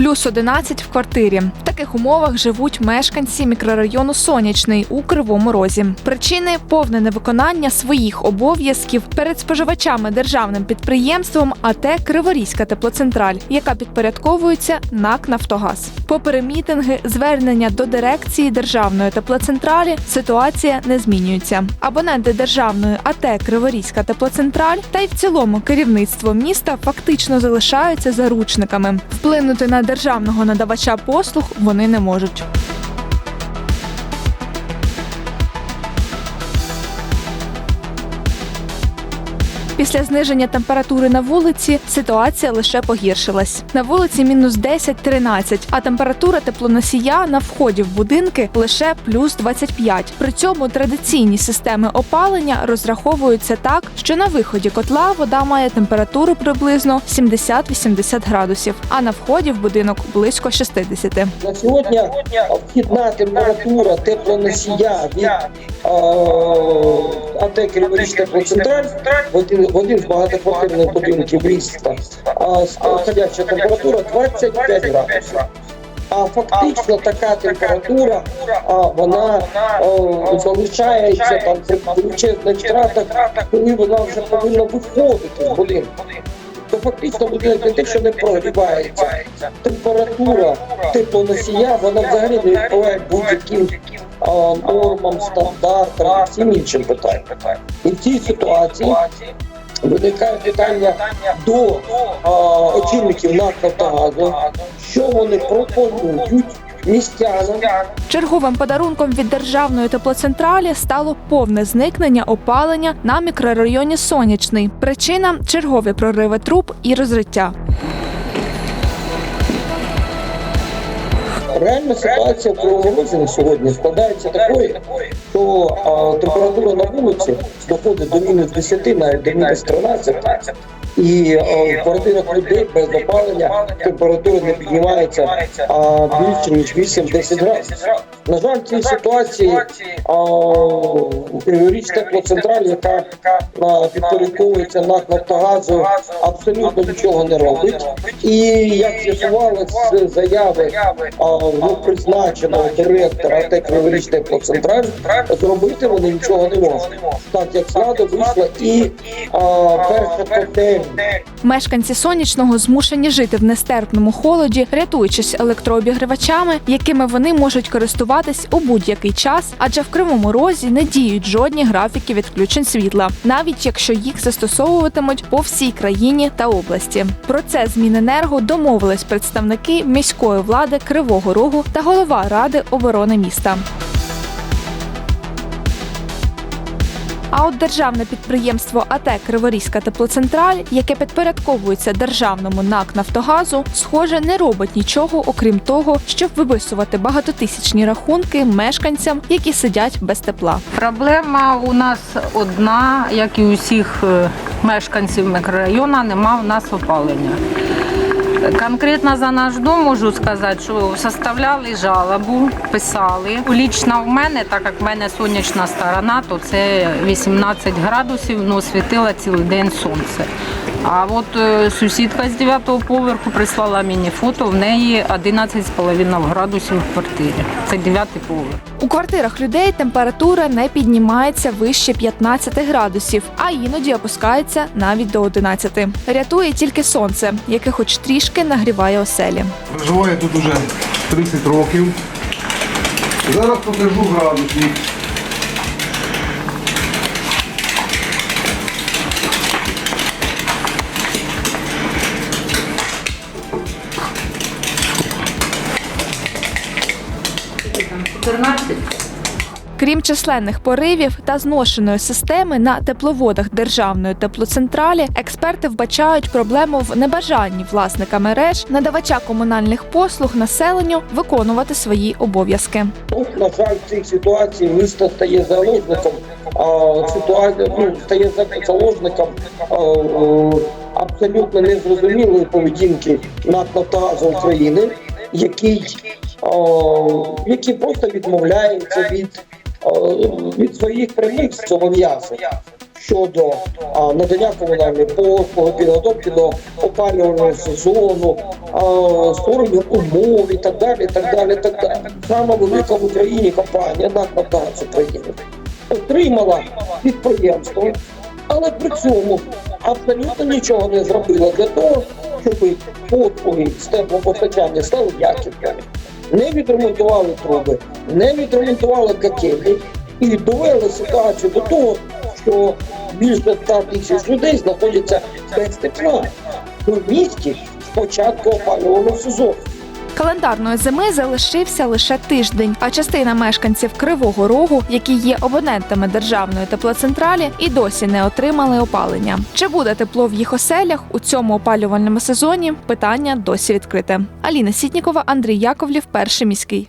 плюс 11 в квартирі. В таких умовах живуть мешканці мікрорайону Сонячний у Кривому Розі. Причини повне невиконання своїх обов'язків перед споживачами державним підприємством АТ Криворізька теплоцентраль, яка підпорядковується НАК Нафтогаз. Попри мітинги, звернення до дирекції державної теплоцентралі, ситуація не змінюється. Абоненти державної АТ Криворізька теплоцентраль та й в цілому керівництво міста фактично залишаються заручниками. Вплинути на державного надавача послуг вони не можуть. Після зниження температури на вулиці ситуація лише погіршилась. На вулиці мінус 10-13, а температура теплоносія на вході в будинки лише плюс 25. При цьому традиційні системи опалення розраховуються так, що на виході котла вода має температуру приблизно 70-80 градусів, а на вході в будинок близько 60. На сьогодні вхідна температура теплоносія від е, АТ Криворіч теплоцентраль в з багатоквартирних будинків міста. А входяча температура 25 градусів. А фактично така температура, а, вона о, залишається там при величезних втратах, коли вона вже повинна виходити з будинку. Фактично будинок те, що не прогрівається. Температура теплоносія, вона взагалі не відповідає будь-яким нормам, стандартам всім іншим питанням. І в цій ситуації виникає питання до очільників НАК «Нафтогазу», що вони пропонують містянам Черговим подарунком від державної теплоцентралі стало повне зникнення опалення на мікрорайоні Сонячний. Причина чергові прориви труб і розриття. Реальна ситуація в Кривому на сьогодні складається такою, що а, температура на вулиці доходить до мінус 10, навіть до мінус 13. І в квартирах людей без опалення температура не піднімається а, більше ніж 8-10 градусів. На жаль, в цій ситуації Криворіч теплоцентраль, яка підпорядковується НАК Нафтогазу, абсолютно нічого не робить. І як з'ясувалося з заяви а, ну, призначеного директора АТ Криворіч зробити вони нічого не можуть. Так як зраду вийшла і а, перша котельня. Мешканці сонячного змушені жити в нестерпному холоді, рятуючись електрообігрівачами, якими вони можуть користуватись у будь-який час, адже в кривому розі не діють жодні графіки відключень світла, навіть якщо їх застосовуватимуть по всій країні та області. Про це з Міненерго домовились представники міської влади Кривого Рогу та голова ради оборони міста. А от державне підприємство АТ Криворізька теплоцентраль, яке підпорядковується державному НАК Нафтогазу, схоже, не робить нічого, окрім того, щоб виписувати багатотисячні рахунки мешканцям, які сидять без тепла. Проблема у нас одна, як і у всіх е, мешканців мікрорайону, нема в нас опалення. Конкретно за наш дом можу сказати, що составляли жалобу, писали. Лічно в мене, так як в мене сонячна сторона, то це 18 градусів, ну світило цілий день сонце. А от е, сусідка з 9-го поверху прислала мені фото, в неї 11,5 градусів в квартирі. Це 9 поверх. У квартирах людей температура не піднімається вище 15 градусів, а іноді опускається навіть до 11. Рятує тільки сонце, яке хоч трішки нагріває оселі. Проживаю тут уже 30 років. Зараз покажу градусник. Крім численних поривів та зношеної системи на тепловодах державної теплоцентралі, експерти вбачають проблему в небажанні власника мереж, надавача комунальних послуг населенню виконувати свої обов'язки. Тут, на жаль, в цій ситуації місто стає заложником, а, ситуація ну, стає заложником а, е, абсолютно незрозумілої поведінки НАК «Нафтогазу України, який, який просто відмовляється від, від своїх прямих зобов'язань щодо надання комунальної послуги, підготовки до опалювального сезону, створення умов і так далі. так далі, так далі. Сама велика в Україні компанія НАК «Нафтогаз України отримала підприємство, але при цьому абсолютно нічого не зробила для того, щоб послуги з теплопостачання стали якісними. Не відремонтували труби, не відремонтували котельні і довели ситуацію до того, що більше 100 тисяч людей знаходяться без тепла в місті з початку опалювального сезону. Календарної зими залишився лише тиждень, а частина мешканців Кривого Рогу, які є абонентами державної теплоцентралі, і досі не отримали опалення. Чи буде тепло в їх оселях у цьому опалювальному сезоні? Питання досі відкрите. Аліна Сітнікова, Андрій Яковлів, перший міський.